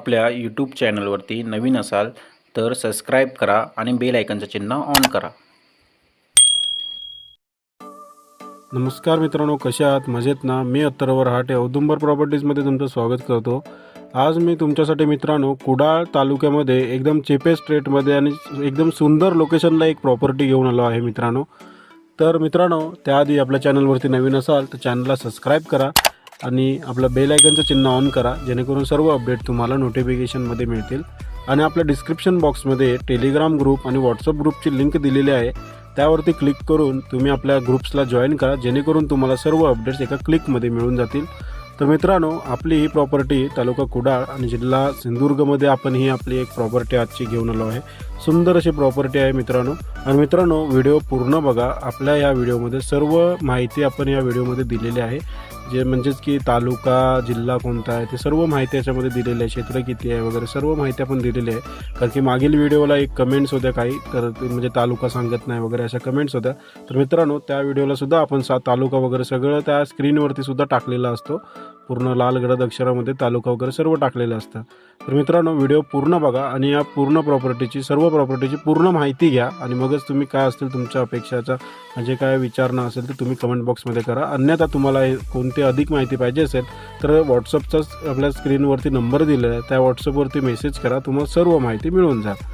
आपल्या यूट्यूब चॅनलवरती नवीन असाल तर सबस्क्राईब करा आणि बेल आयकनचं चिन्ह ऑन करा. नमस्कार मित्रांनो कसे आहात? मजेत ना? मी अत्तरवर हाटे औदुंबर प्रॉपर्टीजमध्ये तुमचं स्वागत करतो. आज मी तुमच्यासाठी मित्रांनो कुडाळ तालुक्यामध्ये एकदम चेपेस्ट रेटमध्ये आणि एकदम सुंदर लोकेशनला एक प्रॉपर्टी घेऊन आलो आहे मित्रांनो. तर मित्रांनो त्याआधी आपल्या चॅनलवरती नवीन असाल तर चॅनलला सबस्क्राईब करा. आणि आपलं बेल आयकनचं चिन्ह ऑन करा जेणेकरून सर्व अपडेट तुम्हाला नोटिफिकेशनमध्ये मिळतील. आणि आपल्या डिस्क्रिप्शन बॉक्समध्ये टेलिग्राम ग्रुप आणि व्हॉट्सअप ग्रुपची लिंक दिलेली आहे. त्यावरती क्लिक करून तुम्ही आपल्या ग्रुप्सला जॉईन करा जेणेकरून तुम्हाला सर्व अपडेट्स एका क्लिकमध्ये मिळून जातील. तर मित्रांनो आपली ही प्रॉपर्टी तालुका कुडाळ आणि जिल्हा सिंधुदुर्गमध्ये आपण ही आपली एक प्रॉपर्टी आजची घेऊन आलो आहे. सुंदर अशी प्रॉपर्टी आहे मित्रांनो. आणि मित्रांनो व्हिडिओ पूर्ण बघा. आपल्या या व्हिडिओमध्ये सर्व माहिती आपण या व्हिडिओमध्ये दिलेली आहे. जे म्हणजेच की तालुका जिल्हा कोणता आहे ते सर्व माहिती याच्यामध्ये दिलेली आहे. क्षेत्र किती आहे वगैरे सर्व माहिती आपण दिलेली आहे. कारण की मागील व्हिडिओला एक कमेंट्स होत्या काही तर म्हणजे तालुका सांगत नाही वगैरे अशा कमेंट्स होत्या. तर मित्रांनो त्या व्हिडिओला सुद्धा आपण सा तालुका वगैरे सगळं त्या स्क्रीनवरती सुद्धा टाकलेला असतो. पूर्ण लाल गडद अक्षरामध्ये तालुका वगैरे सर्व टाकलेलं असतं. तर मित्रांनो व्हिडिओ पूर्ण बघा आणि या पूर्ण प्रॉपर्टीची सर्व प्रॉपर्टीची पूर्ण माहिती घ्या आणि मगच तुम्ही काय असतील तुमच्या अपेक्षाचा म्हणजे काय विचारणं असेल तर तुम्ही कमेंट बॉक्समध्ये करा. अन्यथा तुम्हाला हे कोणती अधिक माहिती पाहिजे असेल तर व्हॉट्सअपचाच आपल्या स्क्रीनवरती नंबर दिलेला आहे. त्या व्हॉट्सअपवरती मेसेज करा तुम्हाला सर्व माहिती मिळून जाईल.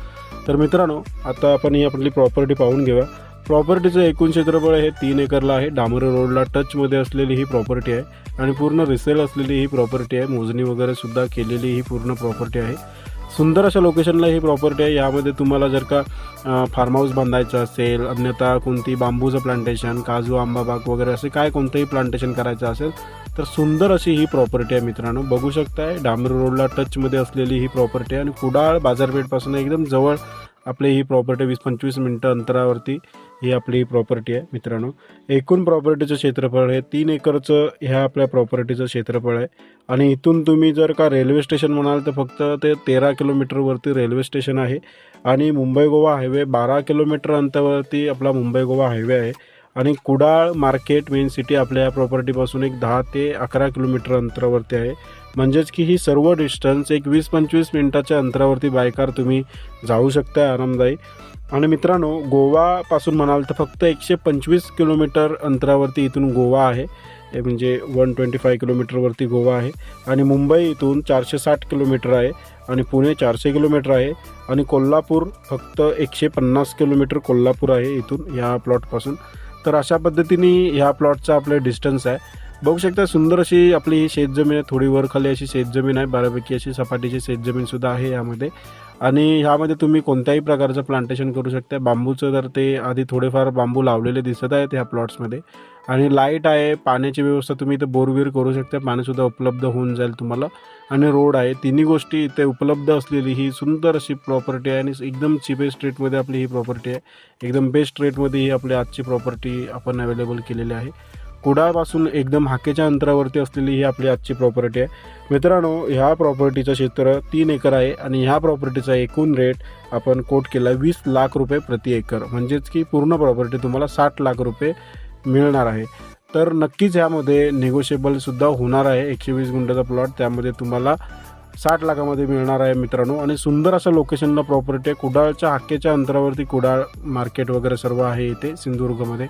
तर मित्रांनो आता आपण ही आपली प्रॉपर्टी पाहून घेऊया. प्रॉपर्टीचं एकूण क्षेत्रफळ हे तीन एकरला आहे. डांबरे रोडला टचमध्ये असलेली ही प्रॉपर्टी आहे. आणि पूर्ण रिसेल असलेली ही प्रॉपर्टी आहे. मोजणी वगैरे सुद्धा केलेली ही पूर्ण प्रॉपर्टी आहे. सुंदर अशा लोकेशनला ही प्रॉपर्टी आहे. यामध्ये तुम्हाला जर का फार्म हाऊस बांधायचं असेल अन्यथा कोणती बांबूचं प्लांटेशन काजू आंबा बाग वगैरे असे काय कोणतंही प्लांटेशन करायचं असेल तर सुंदर अशी ही प्रॉपर्टी आहे मित्रांनो. बघू शकताय डांबरी रोडला टचमध्ये असलेली ही प्रॉपर्टी आहे. आणि कुडाळ बाजारपेठपासून एकदम जवळ आपली ही प्रॉपर्टी वीस पंचवीस मिनटं अंतरावरती ही आपली प्रॉपर्टी आहे मित्रांनो. एकूण प्रॉपर्टीचं क्षेत्रफळ हे तीन एकरचं ह्या आपल्या प्रॉपर्टीचं क्षेत्रफळ आहे. आणि इथून तुम्ही जर का रेल्वे स्टेशन म्हणाल तर फक्त ते तेरा किलोमीटरवरती रेल्वे स्टेशन आहे. आणि मुंबई गोवा हायवे बारा किलोमीटर अंतरावरती आपला मुंबई गोवा हायवे आहे. आणि कुडाळ मार्केट मेन सिटी आपल्या या प्रॉपर्टीपासून एक दहा ते अकरा किलोमीटर अंतरावरती आहे. म्हणजेच की ही सर्व डिस्टन्स एक वीस पंचवीस मिनटाच्या अंतरावरती बायकार तुम्ही जाऊ शकता आरामदायी. आणि मित्रांनो गोवापासून म्हणाल तर फक्त एकशे पंचवीस किलोमीटर अंतरावरती इथून गोवा आहे. म्हणजे वन ट्वेंटी फाय किलोमीटरवरती गोवा आहे. आणि मुंबई इथून चारशे साठ किलोमीटर आहे. आणि पुणे चारशे किलोमीटर आहे. आणि कोल्हापूर फक्त एकशे पन्नास किलोमीटर कोल्हापूर आहे इथून ह्या प्लॉटपासून तर अशा पद्धतीने ह्या प्लॉटचा आपलं डिस्टन्स आहे. बघू शकता सुंदर अशी आपली ही शेतजमीन आहे. थोडी वर खाली अशी शेतजमीन आहे. बऱ्यापैकी अशी सपाटीची शेतजमीनसुद्धा आहे यामध्ये. आणि ह्यामध्ये तुम्ही कोणत्याही प्रकारचं प्लांटेशन करू शकता. बांबूचं तर ते आधी थोडेफार बांबू लावलेले दिसत आहेत ह्या प्लॉट्समध्ये आणि लाइट आहे पाण्याची व्यवस्था तुम्ही इथे बोरवीर करू शकता. पाणीसुद्धा उपलब्ध होऊन जाईल तुम्हाला. आणि रोड आहे. तिन्ही गोष्टी इथे उपलब्ध असलेली ही सुंदर अशी प्रॉपर्टी आहे. आणि एकदम चिपेस्ट रेटमध्ये आपली ही प्रॉपर्टी आहे. एकदम बेस्ट रेटमध्ये ही आपली आजची प्रॉपर्टी आपण अवेलेबल केलेली आहे. कुडाळपासून एकदम हाकेच्या अंतरावरती असलेली ही आपली आजची प्रॉपर्टी आहे. मित्रांनो ह्या प्रॉपर्टीचं क्षेत्र तीन एकर आहे आणि ह्या प्रॉपर्टीचा एकूण रेट आपण कोट केला वीस लाख रुपये प्रति एकर. म्हणजेच की पूर्ण प्रॉपर्टी तुम्हाला साठ लाख रुपये मिळणार आहे. तर नक्कीच ह्यामध्ये निगोशिएबलसुद्धा होणार आहे. एकशे वीस गुंठाचा प्लॉट त्यामध्ये तुम्हाला साठ लाखामध्ये मिळणार आहे मित्रांनो. आणि सुंदर असं लोकेशनला प्रॉपर्टी आहे. कुडाळच्या हाकेच्या अंतरावरती कुडाळ मार्केट वगैरे सर्व आहे इथे सिंधुदुर्गमध्ये.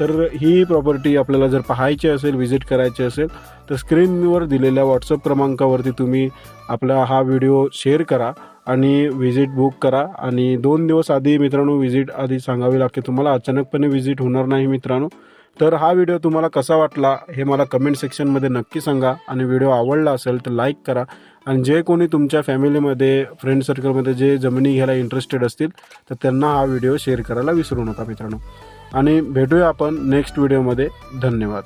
तर ही प्रॉपर्टी आपल्याला जर पाहायची असेल व्हिजिट करायची असेल तर स्क्रीनवर दिलेल्या व्हॉट्सअप क्रमांकावरती तुम्ही आपला हा व्हिडिओ शेअर करा आणि व्हिजिट बुक करा. आणि दोन दिवस आधी मित्रांनो व्हिजिट आधी सांगावी लागते तुम्हाला. अचानकपणे व्हिजिट होणार नाही मित्रांनो. तर हा व्हिडिओ तुम्हाला कसा वाटला हे मला कमेंट सेक्शनमध्ये नक्की सांगा. आणि व्हिडिओ आवडला असेल तर लाईक करा. आणि जे कोणी तुमच्या फॅमिलीमध्ये फ्रेंड सर्कलमध्ये जे जमिनी घ्यायला इंटरेस्टेड असतील तर त्यांना हा व्हिडिओ शेअर करायला विसरू नका मित्रांनो. आणि भेटूया आपण नेक्स्ट व्हिडिओमध्ये धन्यवाद.